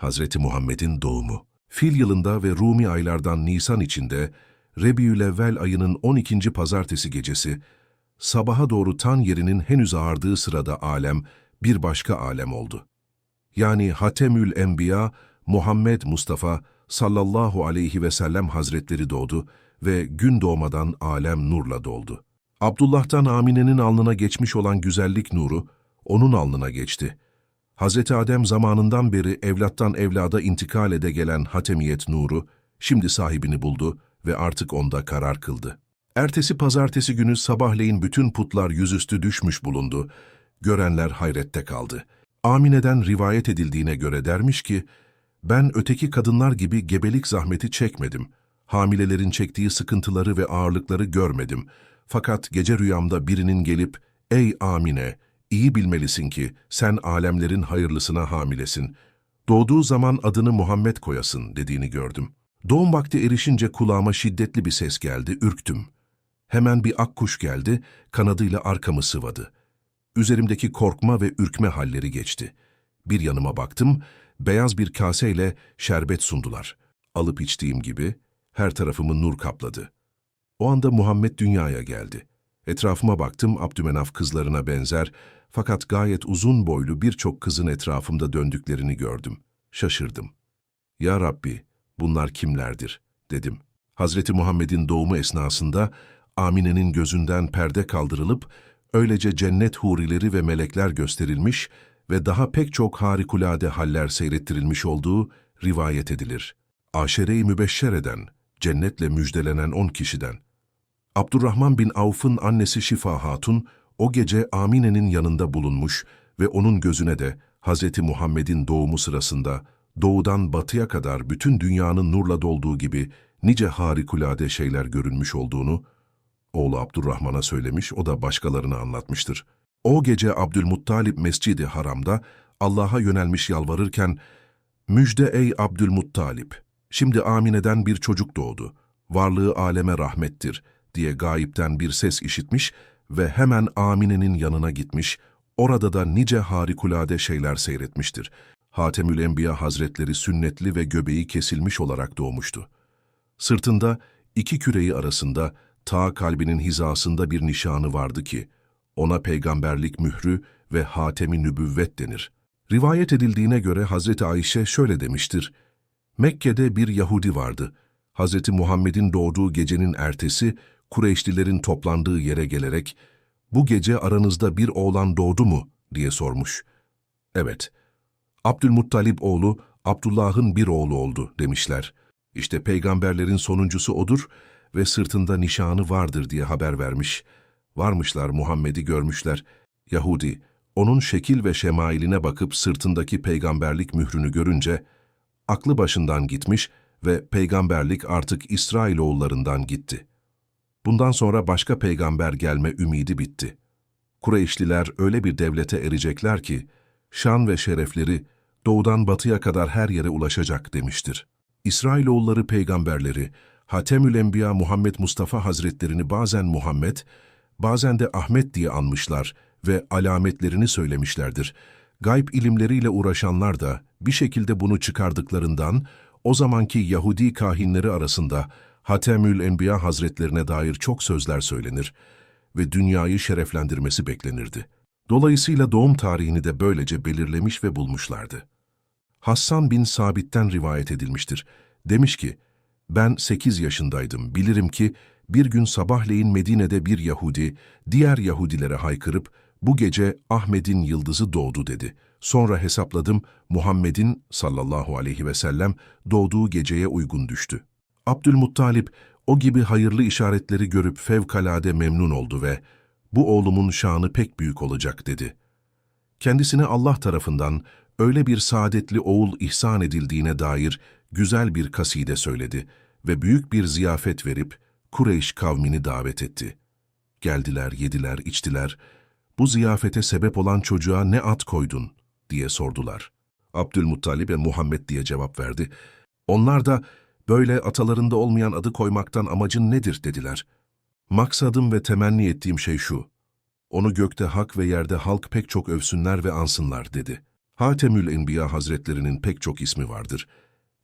Hazreti Muhammed'in doğumu. Fil yılında ve Rumi aylardan Nisan içinde Rebiülevvel ayının 12. pazartesi gecesi sabaha doğru tan yerinin henüz ağardığı sırada alem bir başka alem oldu. Yani Hatemül Enbiya Muhammed Mustafa sallallahu aleyhi ve sellem hazretleri doğdu ve gün doğmadan alem nurla doldu. Abdullah'tan Amine'nin alnına geçmiş olan güzellik nuru onun alnına geçti. Hazreti Adem zamanından beri evlattan evlada intikal ede gelen hatemiyet nuru, şimdi sahibini buldu ve artık onda karar kıldı. Ertesi pazartesi günü sabahleyin bütün putlar yüzüstü düşmüş bulundu. Görenler hayrette kaldı. Amine'den rivayet edildiğine göre dermiş ki, ben öteki kadınlar gibi gebelik zahmeti çekmedim. Hamilelerin çektiği sıkıntıları ve ağırlıkları görmedim. Fakat gece rüyamda birinin gelip, ''Ey Amine, iyi bilmelisin ki sen alemlerin hayırlısına hamilesin. Doğduğu zaman adını Muhammed koyasın.'' dediğini gördüm. Doğum vakti erişince kulağıma şiddetli bir ses geldi, ürktüm. Hemen bir akkuş geldi, kanadıyla arkamı sıvadı. Üzerimdeki korkma ve ürkme halleri geçti. Bir yanıma baktım, beyaz bir kaseyle şerbet sundular. Alıp içtiğim gibi her tarafımı nur kapladı. O anda Muhammed dünyaya geldi. Etrafıma baktım, Abdümenaf kızlarına benzer fakat gayet uzun boylu birçok kızın etrafımda döndüklerini gördüm. Şaşırdım. Ya Rabbi, bunlar kimlerdir? dedim. Hazreti Muhammed'in doğumu esnasında Amine'nin gözünden perde kaldırılıp öylece cennet hurileri ve melekler gösterilmiş ve daha pek çok harikulade haller seyrettirilmiş olduğu rivayet edilir. Aşere-i mübeşşer eden, cennetle müjdelenen on kişiden. Abdurrahman bin Avf'ın annesi Şifa Hatun, o gece Amine'nin yanında bulunmuş ve onun gözüne de Hazreti Muhammed'in doğumu sırasında doğudan batıya kadar bütün dünyanın nurla dolduğu gibi nice harikulade şeyler görünmüş olduğunu oğlu Abdurrahman'a söylemiş, o da başkalarına anlatmıştır. O gece Abdülmuttalip Mescidi Haram'da Allah'a yönelmiş yalvarırken, Müjde ey Abdülmuttalip, şimdi Amine'den bir çocuk doğdu, varlığı aleme rahmettir diye gayipten bir ses işitmiş ve hemen Amine'nin yanına gitmiş, orada da nice harikulade şeyler seyretmiştir. Hatemül Enbiya Hazretleri sünnetli ve göbeği kesilmiş olarak doğmuştu. Sırtında iki küreği arasında ta kalbinin hizasında bir nişanı vardı ki, ona peygamberlik mührü ve hatemi nübüvvet denir. Rivayet edildiğine göre Hazreti Ayşe şöyle demiştir, Mekke'de bir Yahudi vardı. Hazreti Muhammed'in doğduğu gecenin ertesi, Kureyşlilerin toplandığı yere gelerek, bu gece aranızda bir oğlan doğdu mu diye sormuş. Evet, Abdülmuttalip oğlu Abdullah'ın bir oğlu oldu demişler. İşte peygamberlerin sonuncusu odur ve sırtında nişanı vardır diye haber vermiş. Varmışlar Muhammed'i görmüşler. Yahudi, onun şekil ve şemailine bakıp sırtındaki peygamberlik mührünü görünce, aklı başından gitmiş ve peygamberlik artık İsrailoğullarından gitti. Bundan sonra başka peygamber gelme ümidi bitti. Kureyşliler öyle bir devlete erecekler ki, şan ve şerefleri doğudan batıya kadar her yere ulaşacak demiştir. İsrailoğulları peygamberleri, Hatemül Enbiya Muhammed Mustafa Hazretlerini bazen Muhammed, bazen de Ahmet diye anmışlar ve alametlerini söylemişlerdir. Gayb ilimleriyle uğraşanlar da bir şekilde bunu çıkardıklarından o zamanki Yahudi kahinleri arasında Hatemül Enbiya Hazretlerine dair çok sözler söylenir ve dünyayı şereflendirmesi beklenirdi. Dolayısıyla doğum tarihini de böylece belirlemiş ve bulmuşlardı. Hassan bin Sabit'ten rivayet edilmiştir. Demiş ki, ben 8 yaşındaydım. Bilirim ki bir gün sabahleyin Medine'de bir Yahudi, diğer Yahudilere haykırıp, bu gece Ahmet'in yıldızı doğdu dedi. Sonra hesapladım, Muhammed'in sallallahu aleyhi ve sellem doğduğu geceye uygun düştü. Abdülmuttalip o gibi hayırlı işaretleri görüp fevkalade memnun oldu ve bu oğlumun şanı pek büyük olacak dedi. Kendisine Allah tarafından öyle bir saadetli oğul ihsan edildiğine dair güzel bir kaside söyledi ve büyük bir ziyafet verip Kureyş kavmini davet etti. Geldiler, yediler, içtiler. Bu ziyafete sebep olan çocuğa ne at koydun diye sordular. Abdülmuttalip ve Muhammed diye cevap verdi. Onlar da böyle atalarında olmayan adı koymaktan amacın nedir dediler. Maksadım ve temenni ettiğim şey şu. Onu gökte hak ve yerde halk pek çok övsünler ve ansınlar dedi. Hatemül Enbiya Hazretlerinin pek çok ismi vardır.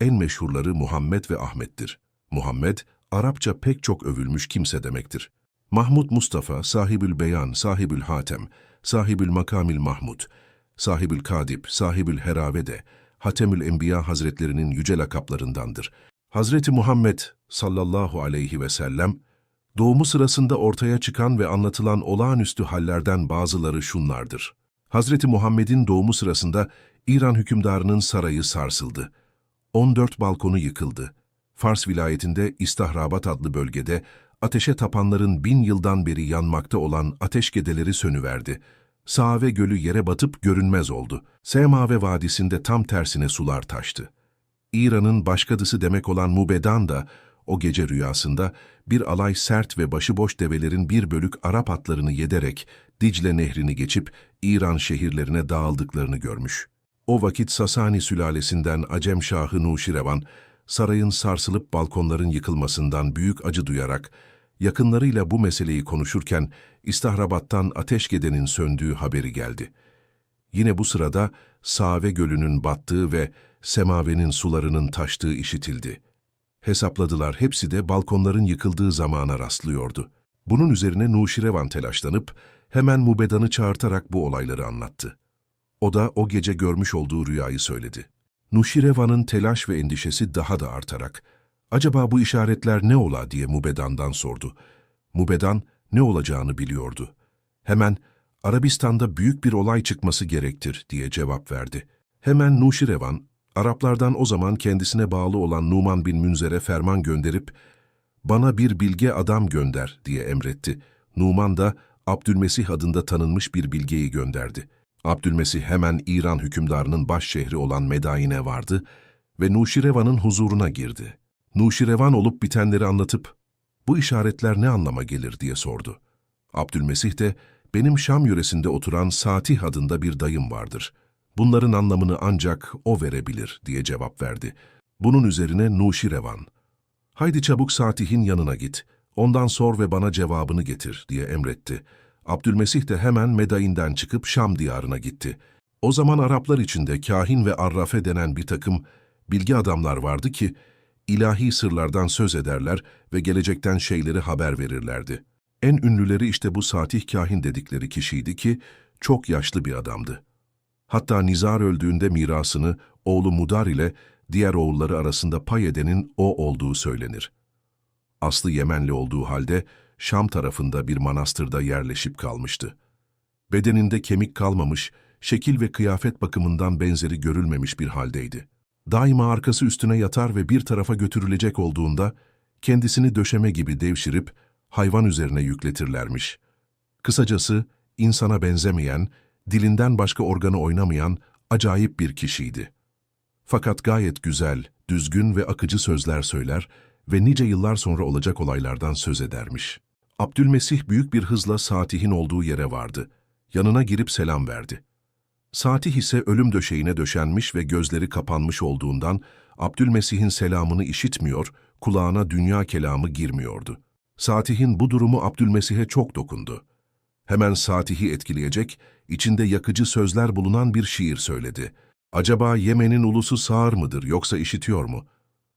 En meşhurları Muhammed ve Ahmet'tir. Muhammed, Arapça pek çok övülmüş kimse demektir. Mahmud Mustafa, sahibül beyan, sahibül hatem, sahibül makamil Mahmud, sahibül kadib, sahibül herave de, Hatemül Enbiya Hazretlerinin yüce lakaplarındandır. Hazreti Muhammed sallallahu aleyhi ve sellem, doğumu sırasında ortaya çıkan ve anlatılan olağanüstü hallerden bazıları şunlardır. Hazreti Muhammed'in doğumu sırasında İran hükümdarının sarayı sarsıldı. 14 balkonu yıkıldı. Fars vilayetinde İstahrabat adlı bölgede ateşe tapanların bin yıldan beri yanmakta olan ateş gedeleri sönüverdi. Save gölü yere batıp görünmez oldu. Semave vadisinde tam tersine sular taştı. İran'ın başkadısı demek olan Mubedan da o gece rüyasında bir alay sert ve başıboş develerin bir bölük Arap atlarını yederek Dicle nehrini geçip İran şehirlerine dağıldıklarını görmüş. O vakit Sasani sülalesinden Acem Şahı Nuşirevan, sarayın sarsılıp balkonların yıkılmasından büyük acı duyarak, yakınlarıyla bu meseleyi konuşurken İstahrabat'tan Ateşgede'nin söndüğü haberi geldi. Yine bu sırada Save Gölü'nün battığı ve Semave'nin sularının taştığı işitildi. Hesapladılar hepsi de balkonların yıkıldığı zamana rastlıyordu. Bunun üzerine Nuşirevan telaşlanıp hemen Mubedan'ı çağırtarak bu olayları anlattı. O da o gece görmüş olduğu rüyayı söyledi. Nuşirevan'ın telaş ve endişesi daha da artarak, acaba bu işaretler ne ola diye Mubedan'dan sordu. Mubedan ne olacağını biliyordu. Hemen, Arabistan'da büyük bir olay çıkması gerektir diye cevap verdi. Hemen Nuşirevan, Araplardan o zaman kendisine bağlı olan Numan bin Münzer'e ferman gönderip, bana bir bilge adam gönder diye emretti. Numan da Abdülmesih adında tanınmış bir bilgeyi gönderdi. Abdülmesih hemen İran hükümdarının baş şehri olan Medain'e vardı ve Nuşirevan'ın huzuruna girdi. Nuşirevan olup bitenleri anlatıp, bu işaretler ne anlama gelir diye sordu. Abdülmesih de, benim Şam yöresinde oturan Satih adında bir dayım vardır. Bunların anlamını ancak o verebilir diye cevap verdi. Bunun üzerine Nuşirevan, haydi çabuk Satih'in yanına git, ondan sor ve bana cevabını getir diye emretti. Abdülmesih de hemen Medain'den çıkıp Şam diyarına gitti. O zaman Araplar içinde kahin ve arrafe denen bir takım bilgi adamlar vardı ki, ilahi sırlardan söz ederler ve gelecekten şeyleri haber verirlerdi. En ünlüleri işte bu Satih kahin dedikleri kişiydi ki, çok yaşlı bir adamdı. Hatta Nizar öldüğünde mirasını oğlu Mudar ile diğer oğulları arasında pay edenin o olduğu söylenir. Aslı Yemenli olduğu halde Şam tarafında bir manastırda yerleşip kalmıştı. Bedeninde kemik kalmamış, şekil ve kıyafet bakımından benzeri görülmemiş bir haldeydi. Daima arkası üstüne yatar ve bir tarafa götürülecek olduğunda kendisini döşeme gibi devşirip hayvan üzerine yükletirlermiş. Kısacası insana benzemeyen, dilinden başka organı oynamayan acayip bir kişiydi. Fakat gayet güzel, düzgün ve akıcı sözler söyler ve nice yıllar sonra olacak olaylardan söz edermiş. Abdülmesih büyük bir hızla Satih'in olduğu yere vardı. Yanına girip selam verdi. Satih ise ölüm döşeğine döşenmiş ve gözleri kapanmış olduğundan Abdülmesih'in selamını işitmiyor, kulağına dünya kelamı girmiyordu. Satih'in bu durumu Abdülmesih'e çok dokundu. Hemen Satih'i etkileyecek, içinde yakıcı sözler bulunan bir şiir söyledi. Acaba Yemen'in ulusu sağır mıdır yoksa işitiyor mu?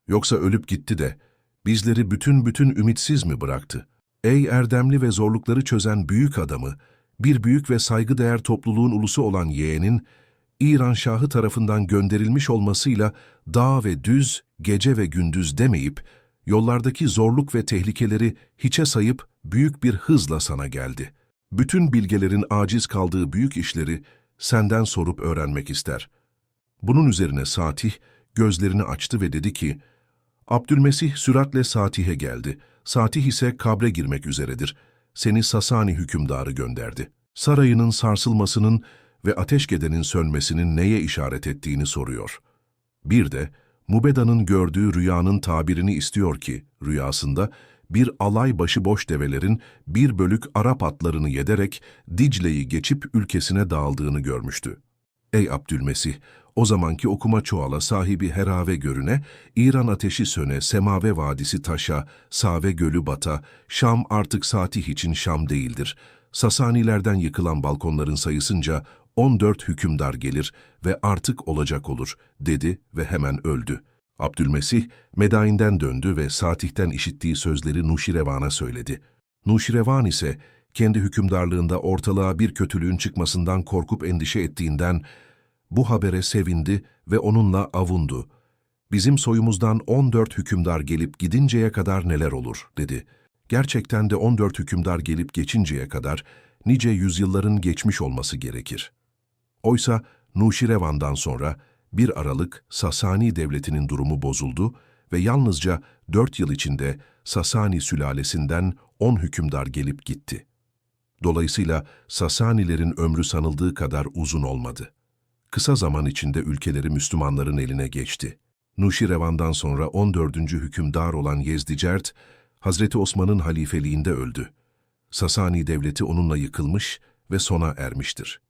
Yoksa ölüp gitti de bizleri bütün bütün ümitsiz mi bıraktı? Ey erdemli ve zorlukları çözen büyük adamı, bir büyük ve saygıdeğer topluluğun ulusu olan yeğenin, İran Şahı tarafından gönderilmiş olmasıyla dağ ve düz, gece ve gündüz demeyip, yollardaki zorluk ve tehlikeleri hiçe sayıp büyük bir hızla sana geldi. Bütün bilgelerin aciz kaldığı büyük işleri senden sorup öğrenmek ister. Bunun üzerine Satih gözlerini açtı ve dedi ki, Abdülmesih süratle Satih'e geldi. Satih ise kabre girmek üzeredir. Seni Sasani hükümdarı gönderdi. Sarayının sarsılmasının ve ateşgedenin sönmesinin neye işaret ettiğini soruyor. Bir de, Mubeda'nın gördüğü rüyanın tabirini istiyor ki, rüyasında bir alay başıboş develerin bir bölük Arap atlarını yederek Dicle'yi geçip ülkesine dağıldığını görmüştü. Ey Abdülmesih, o zamanki okuma çoğala sahibi herave görüne, İran ateşi söne, semave vadisi taşa, save gölü bata, Şam artık Satih için Şam değildir. Sasanilerden yıkılan balkonların sayısınca 14 hükümdar gelir ve artık olacak olur, dedi ve hemen öldü. Abdülmesih, Medain'den döndü ve Satih'ten işittiği sözleri Nuşirevan'a söyledi. Nuşirevan ise, kendi hükümdarlığında ortalığa bir kötülüğün çıkmasından korkup endişe ettiğinden, bu habere sevindi ve onunla avundu. Bizim soyumuzdan 14 hükümdar gelip gidinceye kadar neler olur, dedi. Gerçekten de 14 hükümdar gelip geçinceye kadar nice yüzyılların geçmiş olması gerekir. Oysa Nuşirevan'dan sonra bir aralık Sasani devletinin durumu bozuldu ve yalnızca dört yıl içinde Sasani sülalesinden on hükümdar gelip gitti. Dolayısıyla Sasanilerin ömrü sanıldığı kadar uzun olmadı. Kısa zaman içinde ülkeleri Müslümanların eline geçti. Nuşirevan'dan sonra 14. hükümdar olan Yezdicert, Hazreti Osman'ın halifeliğinde öldü. Sasani devleti onunla yıkılmış ve sona ermiştir.